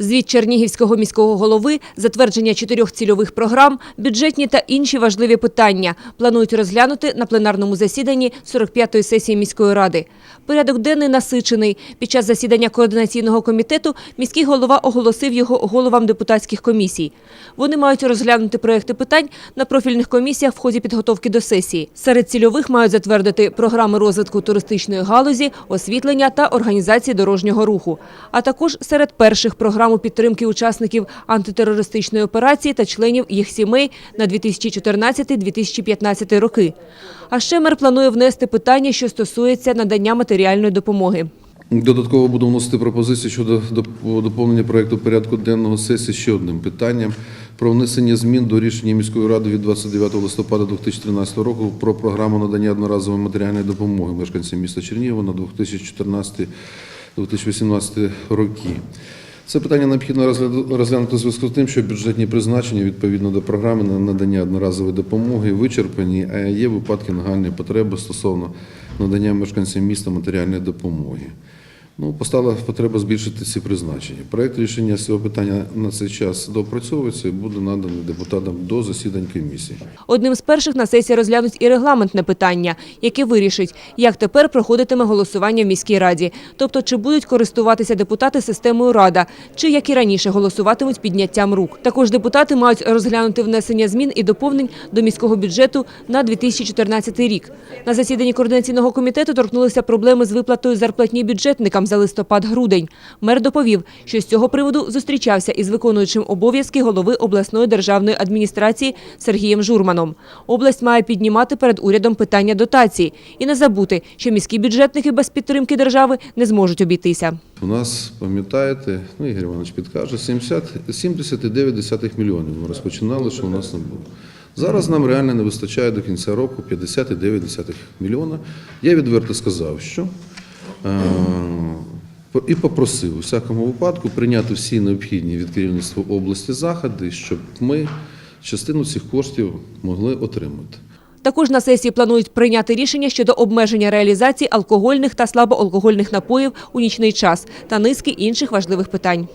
Звіт Чернігівського міського голови, затвердження чотирьох цільових програм, бюджетні та інші важливі питання планують розглянути на пленарному засіданні 45-ї сесії міської ради. Порядок денний насичений. Під час засідання координаційного комітету міський голова оголосив його головам депутатських комісій. Вони мають розглянути проекти питань на профільних комісіях в ході підготовки до сесії. Серед цільових мають затвердити програми розвитку туристичної галузі, освітлення та організації дорожнього руху, а також серед перших програму підтримки учасників антитерористичної операції та членів їх сімей на 2014-2015 роки. А ще мер планує внести питання, що стосується надання матеріальної допомоги. Додатково буду вносити пропозиції щодо доп- доповнення проекту порядку денного сесії ще одним питанням про внесення змін до рішення міської ради від 29 листопада 2013 року про програму надання одноразової матеріальної допомоги мешканцям міста Чернігова на 2014-2018 роки. Це питання необхідно розглянути у зв'язку з тим, що бюджетні призначення відповідно до програми на надання одноразової допомоги вичерпані, а є випадки нагальної потреби стосовно надання мешканцям міста матеріальної допомоги. Ну, постала потреба збільшити ці призначення. Проект рішення цього питання на цей час доопрацьовується і буде наданий депутатам до засідань комісії. Одним з перших на сесії розглянуть і регламентне питання, яке вирішить, як тепер проходитиме голосування в міській раді. Тобто, чи будуть користуватися депутати системою Рада, чи, як і раніше, голосуватимуть підняттям рук. Також депутати мають розглянути внесення змін і доповнень до міського бюджету на 2014 рік. На засіданні координаційного комітету торкнулися проблеми з виплатою зарплатні бюджетникам за листопад-грудень. Мер доповів, що з цього приводу зустрічався із виконуючим обов'язки голови обласної державної адміністрації Сергієм Журманом. Область має піднімати перед урядом питання дотації і не забути, що міські бюджетники без підтримки держави не зможуть обійтися. У нас, пам'ятаєте, ну Ігор Іванович підкаже, 70, 79 мільйонів ми розпочинали, що у нас не було. Зараз нам реально не вистачає до кінця року 59 мільйона. Я відверто сказав, що е, і попросив у всякому випадку прийняти всі необхідні від керівництва області заходи, щоб ми частину цих коштів могли отримати. Також на сесії планують прийняти рішення щодо обмеження реалізації алкогольних та слабоалкогольних напоїв у нічний час та низки інших важливих питань.